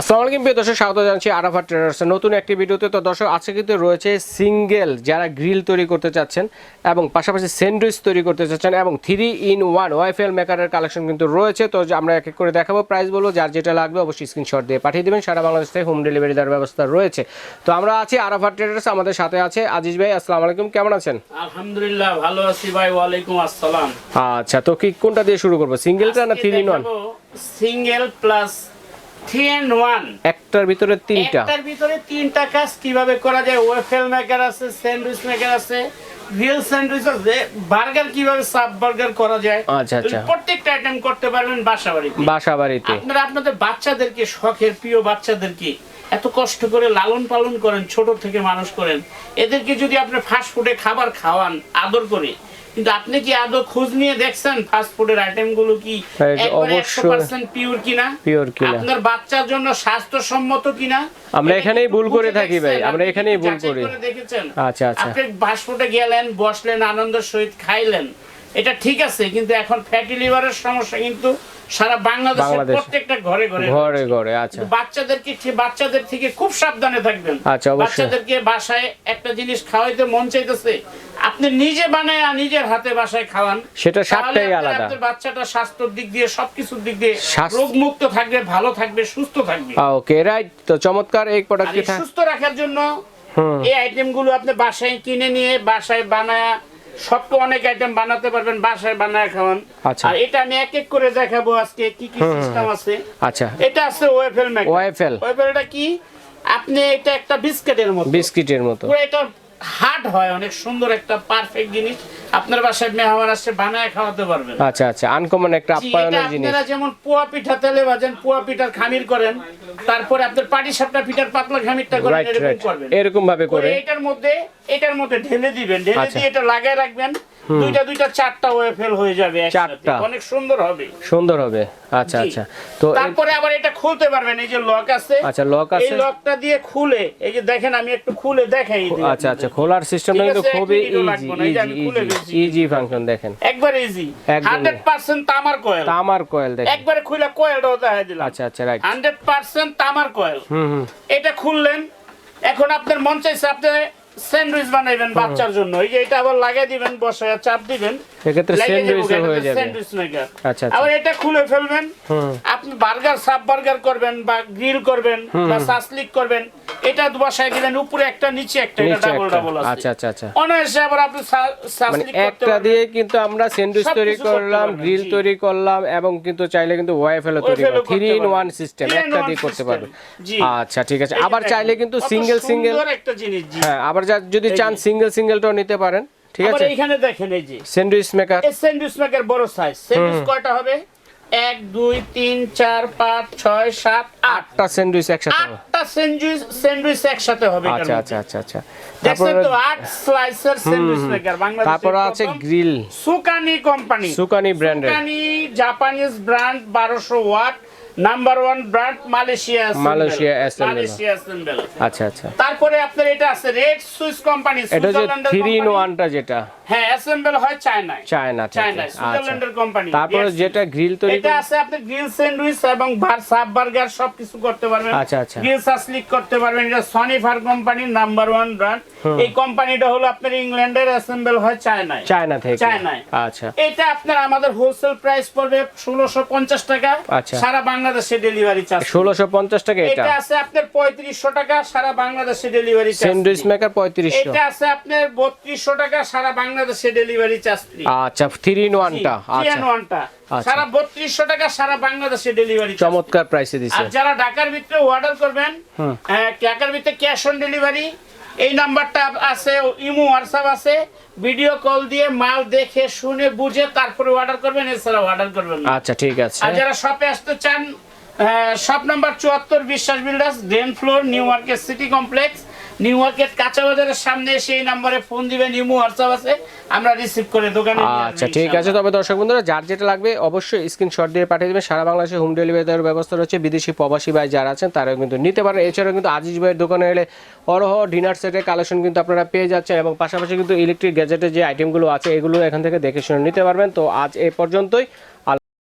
আসসালামু আলাইকুম প্রিয় দর্শক স্বাগত জানাচ্ছি আরাফা ট্রেডার্স। নতুন একটি ভিডিওতে তো দর্শক আজকে কিন্তু রয়েছে সিঙ্গেল যারা গ্রিল তৈরি করতে চাচ্ছেন এবং পাশাপাশি স্যান্ডউইচ তৈরি করতে চাচ্ছেন এবং থ্রি ইন ওয়ান ওয়াইফেল মেকারের কালেকশন কিন্তু রয়েছে। তো আমরা এক এক করে দেখাবো প্রাইস বলব যার যেটা লাগবে অবশ্যই স্ক্রিনশট দিয়ে পাঠিয়ে দেবেন। সারা বাংলাদেশ থেকে হোম ডেলিভারি দেওয়ার ব্যবস্থা রয়েছে। তো আমরা আছি আরাফা ট্রেডার্স আমাদের সাথে আছে আজিজ ভাই আসসালামু আলাইকুম কেমন আছেন? আলহামদুলিল্লাহ ভালো আছি ভাই ওয়ালাইকুম আসসালাম। আচ্ছা তো কি কোনটা দিয়ে শুরু করব সিঙ্গেলটা না three in one? Single plus three and one. একটার ভিতরে তিনটা। একটার ভিতরে তিনটা কাজ কীভাবে করা যায়? ওয়েফেল মেকার আছে স্যান্ডউইচ মেকার আছে স্যান্ডউইচ আছে বার্গার কীভাবে সাব বার্গার করা যায়? আচ্ছা, আচ্ছা। প্রত্যেকটা আইটেম করতে পারবেন বাসা বাড়িতে বাসা বাড়িতে আপনারা আপনাদের বাচ্চাদেরকে শখের প্রিয় বাচ্চাদেরকে এত কষ্ট করে লালন পালন করেন ছোট থেকে মানুষ করেন। এদেরকে যদি আপনি ফাস্ট ফুডে খাবার খাওয়ান আদর করে কিন্তু আপনি কি আদৌ খোঁজ নিয়ে দেখছেন ফাস্ট ফুডের আইটেমগুলো কি হ্যাঁ, অবশ্যই। পিওর কিনা পিওর কিনা। আপনার বাচ্চার জন্য স্বাস্থ্যসম্মত কিনা আমরা এখানেই ভুল করে থাকি ভাই, আমরা এখানেই ভুল করি। করে দেখেছেন আচ্ছা, আচ্ছা। আপনি ফাস্ট ফুডে গেলেন বসলেন আনন্দের সহিত খাইলেন এটা ঠিক আছে কিন্তু এখন ফ্যাটি লিভারের সমস্যা কিন্তু সারা বাংলাদেশের প্রত্যেকটা ঘরে ঘরে ঘরে ঘরে আচ্ছা। বাচ্চাদেরকে বাচ্চাদের থেকে খুব সাবধানে থাকবেন। আচ্ছা, অবশ্যই। বাচ্চাদেরকে বাসায় একটা জিনিস খাওয়াইতে মন চাইতেছে আপনি নিজে বানায় নিজের হাতে বাসায় খাওয়ান। সেটা তাহলে স্বাদটাই আলাদা। আপনার বাচ্চাটা স্বাস্থ্যের দিক দিয়ে সবকিছুর দিক দিয়ে স্বাস্থ্য- রোগ মুক্ত থাকবে ভালো থাকবে সুস্থ থাকবে। Okay right. তো চমৎকার এই আর প্রোডাক্টটি সুস্থ রাখার জন্য এই আইটেমগুলো আপনি বাসায় কিনে নিয়ে বাসায় বানায় সব তো অনেক আইটেম বানাতে পারবেন বাসায় বানায় খাওয়ান। আচ্ছা। আর এটা আমি এক এক করে দেখাবো আজকে কি কি সিস্টেম আছে। আচ্ছা। এটা আছে ওয়েফেল মেকার ওয়াইফেল ওয়েফেলটা কি? আপনি এটা একটা বিস্কিটের মতো। বিস্কিটের মতো। পুরো এটা হার্ড হয় অনেক সুন্দর একটা পারফেক্ট জিনিস। আপনার বাসায় মেহমান আসছে বানায় খাওয়াতে পারবেন। আচ্ছা আচ্ছা আনকমন একটা আপ্যায়নের জিনিস। আপনারা যেমন পোয়া পিঠা তেলে ভাজেন পোয়া পিঠার খামির করেন তারপরে আপনার পাটি সাপটা পিঠার পাতলা খামিরটা করেন এরকম করবেন। এরকম ভাবে করে করে। এটার মধ্যে এটার মধ্যে ঢেলে দিবেন ঢেলে আচ্ছা। দিয়ে এটা লাগায় রাখবেন। দুইটা দুইটা চারটা ওয়েফেল হয়ে যাবে চারটা। অনেক সুন্দর হবে। সুন্দর হবে। আচ্ছা আচ্ছা। তো তারপরে আবার এটা খুলতে পারবেন এই যে লক আছে। আচ্ছা লক এই লকটা দিয়ে খুলে এই যে দেখেন আমি একটু খুলে দেখাই দিই আচ্ছা আচ্ছা খোলার সিস্টেমটা কিন্তু খুবই ইজি ইজি ফাংশন দেখেন। একবার ইজি একদম। হান্ড্রেড পার্সেন্ট তামার কয়েল তামার কয়েল দেখেন। একবারে খুলে কয়েলটাও দেখা দিলাম। আচ্ছা আচ্ছা রাইট হান্ড্রেড পার্সেন্ট তামার কয়েল হুম হুম। এটা খুললেন এখন আপনার মন চাইছে আপনি স্যান্ডউইচ বানাইবেন বাচ্চার জন্য। এই যে এটা আবার লাগাই দিবেন বসায় চাপ দিবেন। সেক্ষেত্রে যাবে, হয়ে যাবে। স্যান্ডউইচ মেকার আচ্ছা, আচ্ছা। আবার এটা খুলে ফেলবেন। আপনি বার্গার সাব বার্গার করবেন বা গ্রিল করবেন বা সাসলিক করবেন এটা বসায় দিলেন উপরে একটা নিচে একটা এটা ডাবল ডাবল আছে। আচ্ছা আচ্ছা আচ্ছা। অনায়াসে আবার আপনি মানে সাসলিক করতে একটা দিয়ে কিন্তু আমরা স্যান্ডউইচ তৈরি করলাম গ্রিল তৈরি করলাম এবং কিন্তু চাইলে কিন্তু ওয়াইফেলও তৈরি ওয়েফেলও করলাম থ্রি ইন। ওয়ান সিস্টেম একটা দিয়ে করতে পারবেন। জি। আচ্ছা ঠিক আছে। আবার চাইলে কিন্তু সিঙ্গেল সিঙ্গেল একটা জিনিস জি। হ্যাঁ আবার যা- যদি চান। সিঙ্গেল সিঙ্গেলটাও নিতে পারেন ঠিক আছে? এইখানে দেখেন এই যে। স্যান্ডউইচ মেকার এই স্যান্ডউইচ মেকার বড় সাইজ স্যান্ডউইচ কয়টা হবে? এক দুই তিন চার পাঁচ ছয় সাত আট। আটটা স্যান্ডউইচ একসাথে হবে। আটটা স্যান্ডউইচ স্যান্ডউইচ একসাথে হবে আচ্ছা আচ্ছা আচ্ছা আচ্ছা। দেখছেন তারপরে তো আট স্লাইসের স্যান্ডউইচ মেকার বাংলাদেশের তারপরে আছে গ্রিল সুকানি কোম্পানি সুকানি ব্র্যান্ডের সুকানি জাপানিজ ব্র্যান্ড বারোশো watt. Number one brand Malaysia Malaysia Malaysia আচ্ছা আচ্ছা। তারপরে আপনার এটা আছে রেড সুইস কোম্পানি এটা যে থ্রি ইন ওয়ানটা যেটা। হ্যাঁ অ্যাসেম্বল হয় চায়নায়। চায়না চায়নায় আচ্ছা। সুইজারল্যান্ডের কোম্পানি তারপরে যেটা গ্রিল তৈরি এটা আছে আপনি গ্রিল স্যান্ডউইচ এবং ভার সাব বার্গার সবকিছু করতে পারবেন। আচ্ছা, আচ্ছা। গ্রিল সাসলিক করতে পারবেন। এটা সনিফার কোম্পানির নাম্বার ওয়ান ব্র্যান্ড এই কোম্পানিটা হলো আপনার ইংল্যান্ডের অ্যাসেম্বল হয় চায়নায়। চায়না থেকে। চায়নায়। আচ্ছা। এটা আপনার আমাদের হোলসেল প্রাইস পড়বে ষোলোশো পঞ্চাশ টাকা। আচ্ছা। সারা বাংলাদেশে ডেলিভারি চার্জ ষোলোশো পঞ্চাশ টাকা এটা? এটা আছে আপনার পঁয়ত্রিশশো টাকা সারা বাংলাদেশে ডেলিভারি স্যান্ডউইচ চার্জ মেকার পঁয়ত্রিশশো। এটা আছে আপনার বত্রিশশো টাকা সারা বাংলাদেশে ডেলিভারি চার্জ ফ্রি আচ্ছা থ্রি ইন ওয়ানটা আচ্ছা। ওয়ানটা আচ্ছা। সারা বত্রিশশো টাকা সারা বাংলাদেশে ডেলিভারি চমৎকার প্রাইসে আর যারা ঢাকার ভিতরে অর্ডার করবেন ঢাকার ভিতরে ক্যাশ অন ডেলিভারি এই নাম্বারটা আছে ইমো হোয়াটসঅ্যাপ আছে। ভিডিও কল দিয়ে মাল দেখে শুনে বুঝে তারপরে অর্ডার করবেন এছাড়া অর্ডার করবেন আচ্ছা ঠিক আছে। আর যারা শপে আসতে চান শপ নাম্বার চুয়াত্তর Biswas builders grain floor new market city complex new market কাঁচা বাজারের সামনে এসে এই নাম্বারে ফোন দিবেন ইমো হোয়াটসঅ্যাপ আছে। আমরা রিসিভ করে দোকানে আচ্ছা ঠিক আছে। তবে দর্শক বন্ধুরা যার যেটা লাগবে অবশ্যই স্ক্রিনশট দিয়ে পাঠিয়ে দেবেন। সারা বাংলাদেশে হোম ডেলিভারি দেওয়ার ব্যবস্থা রয়েছে। বিদেশি প্রবাসী ভাই যারা আছেন তারাও কিন্তু নিতে পারেন। এছাড়াও কিন্তু আজিজ ভাইয়ের দোকানে এলে অরহ ডিনার সেটের কালেকশন কিন্তু আপনারা পেয়ে যাচ্ছেন এবং পাশাপাশি কিন্তু ইলেকট্রিক গ্যাজেটের যে আইটেমগুলো আছে এগুলো এখান থেকে দেখে শুনে নিতে পারবেন। তো আজ এ পর্যন্তই।